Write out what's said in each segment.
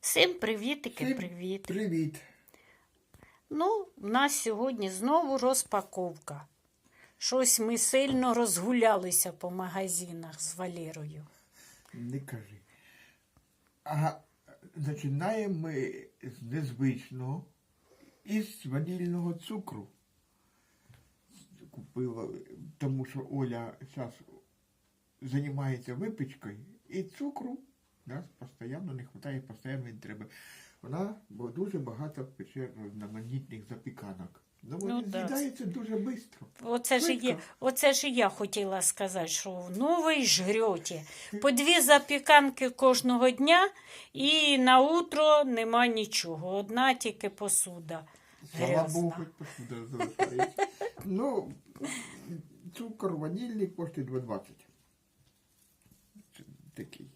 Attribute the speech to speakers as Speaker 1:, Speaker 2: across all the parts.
Speaker 1: Всім привітики,
Speaker 2: Всім
Speaker 1: привіт.
Speaker 2: Привіт.
Speaker 1: Ну, в нас сьогодні знову розпаковка. Щось ми сильно розгулялися по магазинах з Валерою.
Speaker 2: Не кажи. А починаємо ми з незвичного із ванільного цукру. Купила, тому що Оля зараз займається випічкою і цукру нас постійно не вистачає, постійно треба. Вона бо дуже багато пече різноманітних запіканок. Ну,
Speaker 1: Ну, да.
Speaker 2: з'їдаються дуже швидко.
Speaker 1: Оце ж, є, оце ж і я хотіла сказати, що в новій жгрьоті по дві запіканки кожного дня і на утро нема нічого. Одна тільки посуда.
Speaker 2: Слава Богу, хоч посуда залишається. Ну, цукор ванільний коштує 2,20. Такий.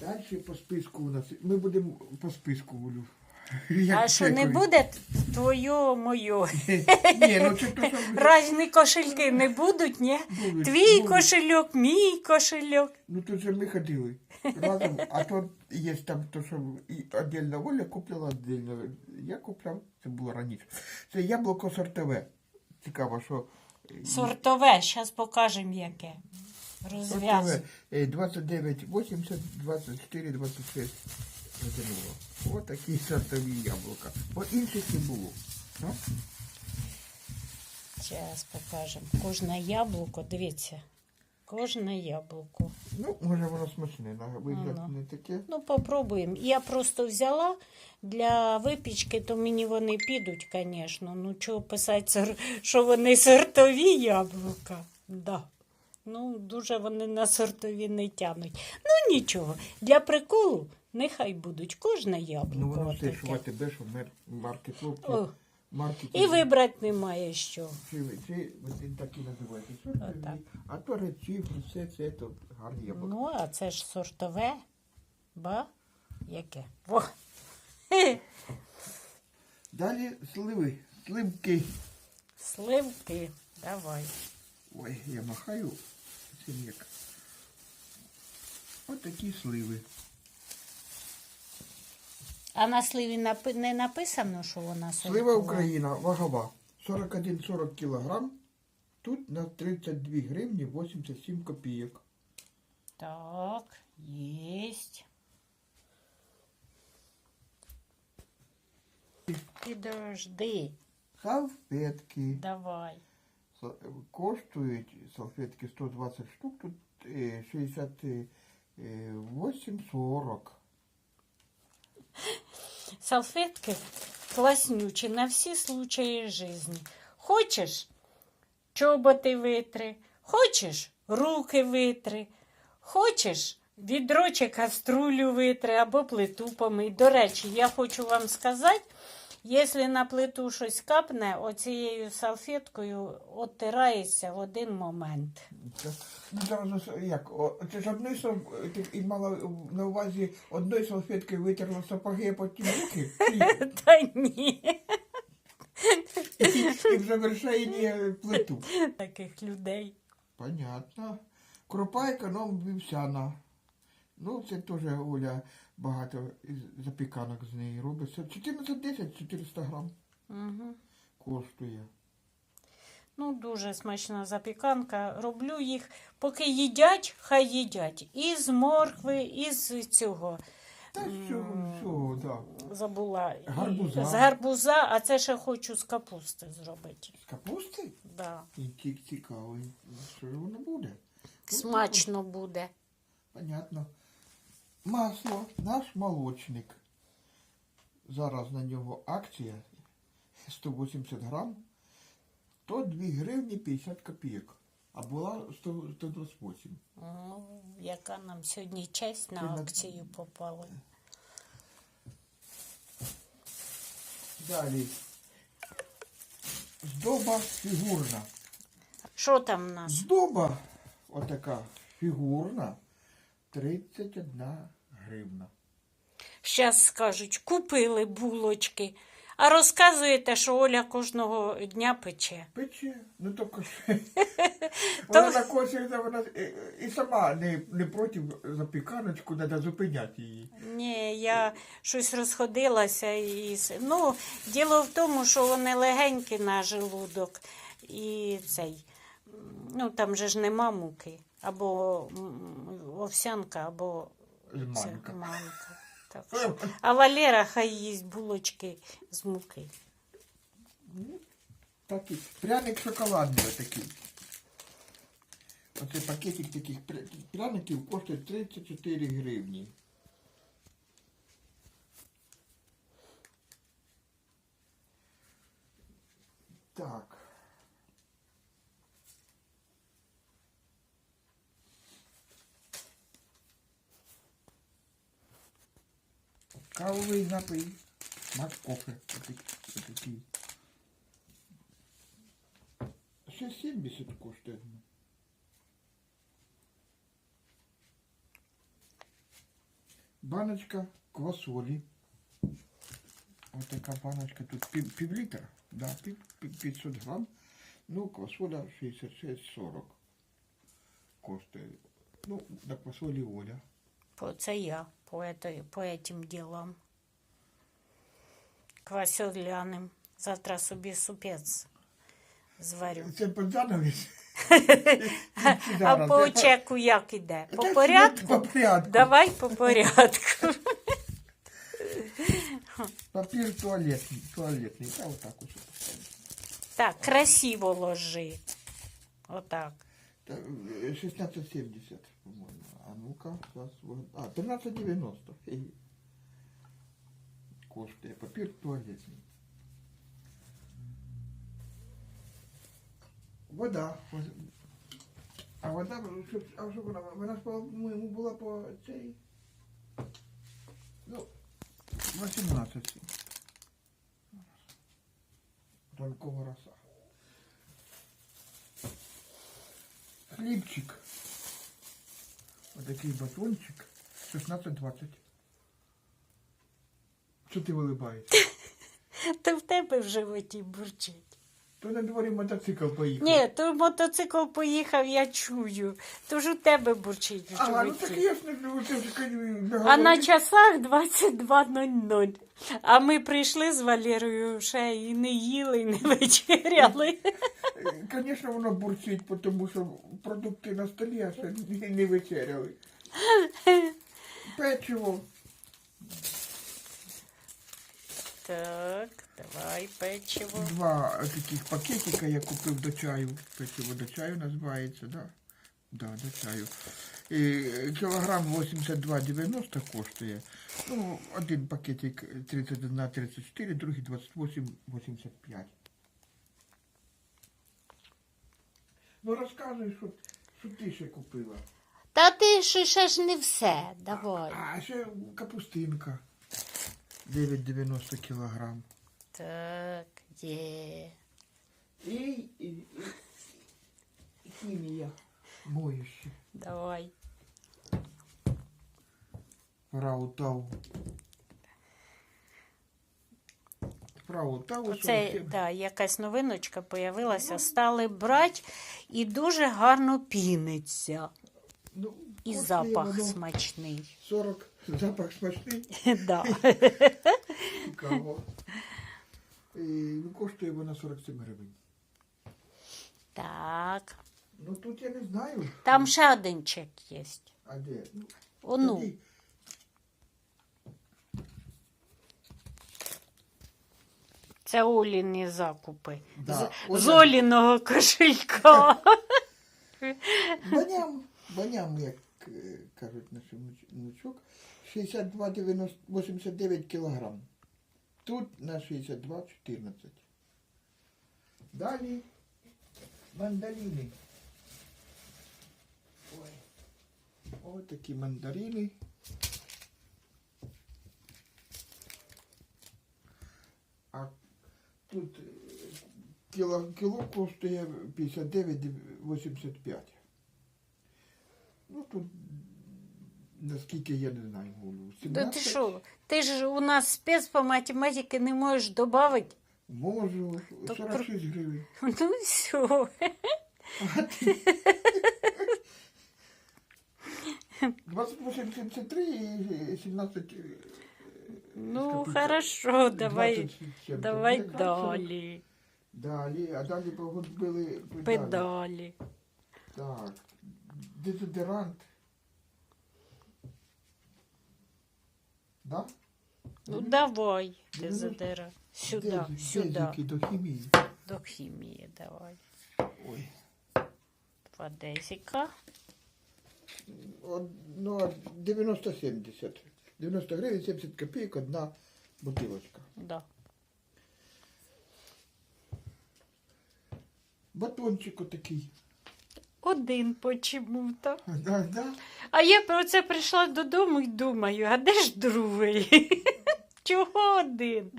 Speaker 2: Далі по списку у нас. Ми будемо по списку Олю. Як
Speaker 1: А що не буде твоє моє?
Speaker 2: Ні, ну це то, що вже-
Speaker 1: кошельки не будуть, ні?
Speaker 2: Будуть,
Speaker 1: Твій
Speaker 2: будуть.
Speaker 1: кошельок, мій кошельок.
Speaker 2: Ну тут же ми ходили разом, а то є там то, що і отдельно Оля купила, отдельно я купляв, це було раніше. Це яблуко сортове. Цікаво, що е,
Speaker 1: Сортове, зараз покажемо яке.
Speaker 2: Е, 29, 80, 24, 26 розуміло. Ось такі сортові яблука. Бо інших не було. Ну,
Speaker 1: Зараз покажемо. Кожне яблуко, дивіться. Кожне яблуко.
Speaker 2: ну може воно смачне, на вигляд
Speaker 1: Ано.
Speaker 2: не таке.
Speaker 1: Ну, попробуємо. Я просто взяла для випічки, то мені вони підуть, звісно. Ну, чого писати, що вони сортові яблука. Да. Ну, дуже вони на сортові не тянуть. Ну, нічого. Для приколу нехай будуть кожне яблуко.
Speaker 2: Ну воно все, що тебе, що марки хлопці, марки.
Speaker 1: І вибрати немає що.
Speaker 2: Чи, чи він так і називається сортові,
Speaker 1: Отак.
Speaker 2: а то речі, все це то гарні яблука.
Speaker 1: Ну, а це ж сортове. Ба? Яке? Во. Хе.
Speaker 2: Далі сливи, сливки.
Speaker 1: Сливки. Давай.
Speaker 2: Ой, я махаю цим як. Ось такі сливи.
Speaker 1: А на сливі напи- не написано, що вона
Speaker 2: Слива
Speaker 1: сортова?
Speaker 2: Україна, вагова. 41-40 кілограм. Тут на 32 гривні 87 копійок.
Speaker 1: Так, єсть. Підожди,
Speaker 2: Салфетки.
Speaker 1: давай.
Speaker 2: Коштують салфетки 120 штук, тут е, 68,40.
Speaker 1: Салфетки класнючі на всі случаї жизни. Хочеш чоботи витри, хочеш руки витри, хочеш відро чи каструлю витри або плиту помий. До речі, я хочу вам сказати, якщо на плиту щось капне, оцією салфеткою оттирається в один момент.
Speaker 2: Ну, зараз як, о, це ж одної сал- ти і мала на увазі одної салфеткою витерла сапоги, а потім руки,
Speaker 1: Та ні,
Speaker 2: і в завершенні плиту.
Speaker 1: таких людей.
Speaker 2: Понятно. Крупа економ вівсяна. Ну, це теж Оля багато запіканок з неї робить. Це 14-10, 400 грам
Speaker 1: Угу.
Speaker 2: коштує.
Speaker 1: Ну, дуже смачна запіканка. Роблю їх, поки їдять, хай їдять. І з моркви, і з цього.
Speaker 2: Та всього, всього. Да.
Speaker 1: Забула.
Speaker 2: Гарбуза.
Speaker 1: З гарбуза, а це ще хочу з капусти зробити.
Speaker 2: З капусти?
Speaker 1: Да.
Speaker 2: І ці- Цікаво. Що воно буде?
Speaker 1: Смачно буде.
Speaker 2: Понятно. Масло, наш молочник. Зараз на нього акція 180 грам, то 2 гривні 50 копійок. А була 100, 128.
Speaker 1: Ну, яка нам сьогодні честь на акцію попала.
Speaker 2: Далі. Здоба фігурна.
Speaker 1: Що там в нас?
Speaker 2: Здоба отака фігурна 31 гривна.
Speaker 1: Щас скажуть, купили булочки, А розказуєте, що Оля кожного дня пече.
Speaker 2: Пече, ну тільки ж. Вона на вона і, і сама не, не проти запіканочку, треба зупиняти її.
Speaker 1: Ні, я щось розходилася і. Ну, діло в тому, що вони легенькі на желудок. І цей. Ну, там же ж нема муки. Або овсянка, або Це,
Speaker 2: манка.
Speaker 1: манка. Так. А Валера хай їсть булочки з муки.
Speaker 2: Такий пряник шоколадний отакий. Оце пакетик таких пряників коштує 34 гривні. Так. Кавовий напій. Мак кофе. Отакий. Ще 70 коштує. Баночка квасолі. Ось така баночка тут пів, да, пів, пів, 500 грам. Ну, квасоля 66,40 коштує. Ну, на квасолі Оля.
Speaker 1: Це я по, этой, по этим ділам. Квасоляним. Завтра собі супець зварю.
Speaker 2: Це під занавіс.
Speaker 1: А по чеку як іде? По
Speaker 2: Та
Speaker 1: порядку?
Speaker 2: По порядку.
Speaker 1: Давай по порядку.
Speaker 2: Папір туалетний, туалетний. Та отак ось поставлю.
Speaker 1: Так, красиво ложи. Отак.
Speaker 2: Та, е, 16,70, по-моєму. А ну-ка, зараз. ви- А, 13,90. Хе-хе. Коштує папір туалетний. Вода. Ось. А вода, що, а що вона? Вона ж, по-моєму, була по цей. Ну, 18. Тонкого роса. Хлібчик. Отакий батончик. 16-20. Що ти вилибаєшся?
Speaker 1: То в тебе в животі бурчить.
Speaker 2: То на дворі мотоцикл поїхав.
Speaker 1: Ні, то мотоцикл поїхав, я чую. То ж у тебе бурчить в
Speaker 2: Ага, ну
Speaker 1: животі.
Speaker 2: так я ж не ну, це ж
Speaker 1: А на часах 22.00. А ми прийшли з Валерою ще і не їли, і не вечеряли.
Speaker 2: Звісно, воно бурчить, тому що продукти на столі, а ще не, вечеряли. Печиво.
Speaker 1: Так, давай печиво.
Speaker 2: Два таких пакетика я купив до чаю. Печиво до чаю називається, да? Да, до чаю. І кілограм 82,90 коштує. Ну, один пакетик 31,34, другий 28,85. Ну розказуй, що, що ти ще купила.
Speaker 1: Та ти ще, ще ж не все, давай.
Speaker 2: А ще капустинка. 9,90 кілограм.
Speaker 1: Так, є.
Speaker 2: І, і, і, і хімія. Моюще.
Speaker 1: Давай.
Speaker 2: Раутау. Раутау.
Speaker 1: Оце да, якась новиночка появилася, стали брати і дуже гарно піниться.
Speaker 2: Ну,
Speaker 1: І запах
Speaker 2: воно
Speaker 1: смачний.
Speaker 2: 40. Запах смачний.
Speaker 1: Да.
Speaker 2: Цікаво. І, ну, коштує вона 47 гривень.
Speaker 1: Так.
Speaker 2: Ну тут я не знаю.
Speaker 1: Там ще один чек є.
Speaker 2: А де? Ну,
Speaker 1: Ону.
Speaker 2: тоді
Speaker 1: Це Оліні закупи.
Speaker 2: Да,
Speaker 1: З,
Speaker 2: Оля-
Speaker 1: з Оліного кошелька.
Speaker 2: Баням, баням, як е, кажуть наші внуч- внучок, 62,89 кілограм. Тут на 62,14. Далі мандарини. Ой. Ось такі мандарини. Тут е, кіло, кіло коштує 59,85. Ну тут наскільки я не знаю, Олю.
Speaker 1: Да ти
Speaker 2: 17?
Speaker 1: що? Ти ж у нас спец по математиці не можеш додати.
Speaker 2: Можу,
Speaker 1: То
Speaker 2: 46 гривень.
Speaker 1: Ну все.
Speaker 2: А ти? 28,73 і 17 е,
Speaker 1: Ну, хорошо, давай,
Speaker 2: 27.
Speaker 1: давай
Speaker 2: Якраз
Speaker 1: далі.
Speaker 2: Далі, а далі погубили педалі.
Speaker 1: Педалі.
Speaker 2: Так, дезодорант. Да?
Speaker 1: Ну давай, ти задира. Сюди,
Speaker 2: Дезі-
Speaker 1: сюди.
Speaker 2: дезіки до хімії.
Speaker 1: До хімії давай.
Speaker 2: Ой.
Speaker 1: Два дезіка.
Speaker 2: Од- Ну, 90-70. 90 гривень, 70 копійок, одна бутилочка.
Speaker 1: Да.
Speaker 2: Батончик отакий.
Speaker 1: Один почему-то.
Speaker 2: Да, да.
Speaker 1: А я про це прийшла додому і думаю, а де ж другий? Чого один?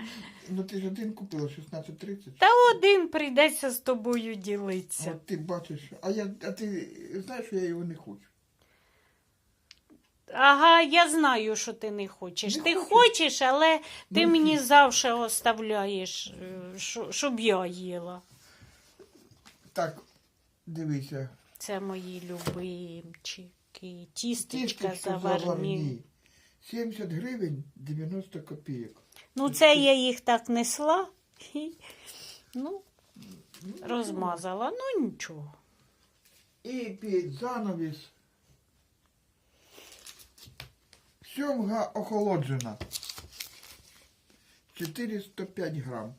Speaker 2: Ну ти ж один купила 16.30.
Speaker 1: Та один прийдеться з тобою ділитися.
Speaker 2: От ти бачиш, а я, а ти знаєш, що я його не хочу.
Speaker 1: Ага, я знаю, що ти не хочеш.
Speaker 2: Не
Speaker 1: ти
Speaker 2: хочу.
Speaker 1: хочеш, але ти
Speaker 2: Ну,
Speaker 1: мені
Speaker 2: ти-
Speaker 1: завжди оставляєш, щоб я їла.
Speaker 2: Так, дивися.
Speaker 1: Це мої любимчики. Тістечка
Speaker 2: Тістечка
Speaker 1: заварні.
Speaker 2: 70 гривень 90 копійок.
Speaker 1: Ну, це я їх так несла. і, Ну, розмазала. Ну нічого.
Speaker 2: І під занавіс. Сьомга охолоджена. 405 грам.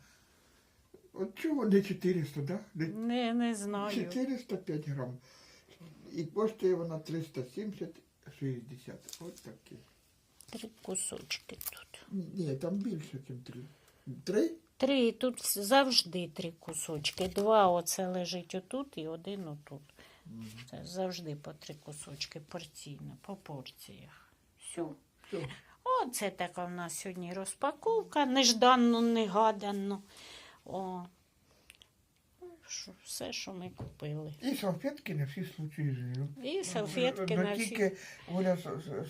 Speaker 2: От чого не 400, да? Не
Speaker 1: Не, не знаю.
Speaker 2: 405 грам. І коштує вона 370-60. От таке.
Speaker 1: Три кусочки тут.
Speaker 2: Ні, там більше, ніж три. Три?
Speaker 1: Три, тут завжди три кусочки. Два оце лежить отут і один отут. Це завжди по три кусочки порційно, по порціях. Все. Оце така в нас сьогодні розпаковка, нежданно, негаданно. О, що- все, що ми купили.
Speaker 2: І салфетки на всі случаї.
Speaker 1: І салфетки
Speaker 2: Ну,
Speaker 1: на всі.
Speaker 2: Тільки Оля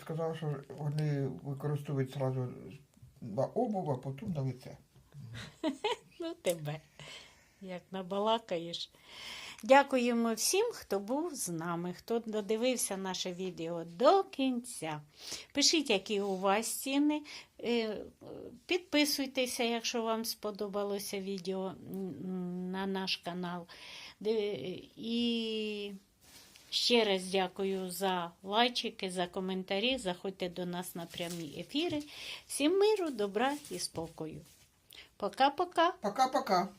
Speaker 2: сказала, що вони використовують сразу на обув, а потім на лице.
Speaker 1: Ну, тебе, як набалакаєш. Дякуємо всім, хто був з нами, хто додивився наше відео до кінця. Пишіть, які у вас ціни. Е, Підписуйтеся, якщо вам сподобалося відео на наш канал. І ще раз дякую за лайчики, за коментарі. Заходьте до нас на прямі ефіри. Всім миру, добра і спокою. Пока-пока.
Speaker 2: Пока-пока.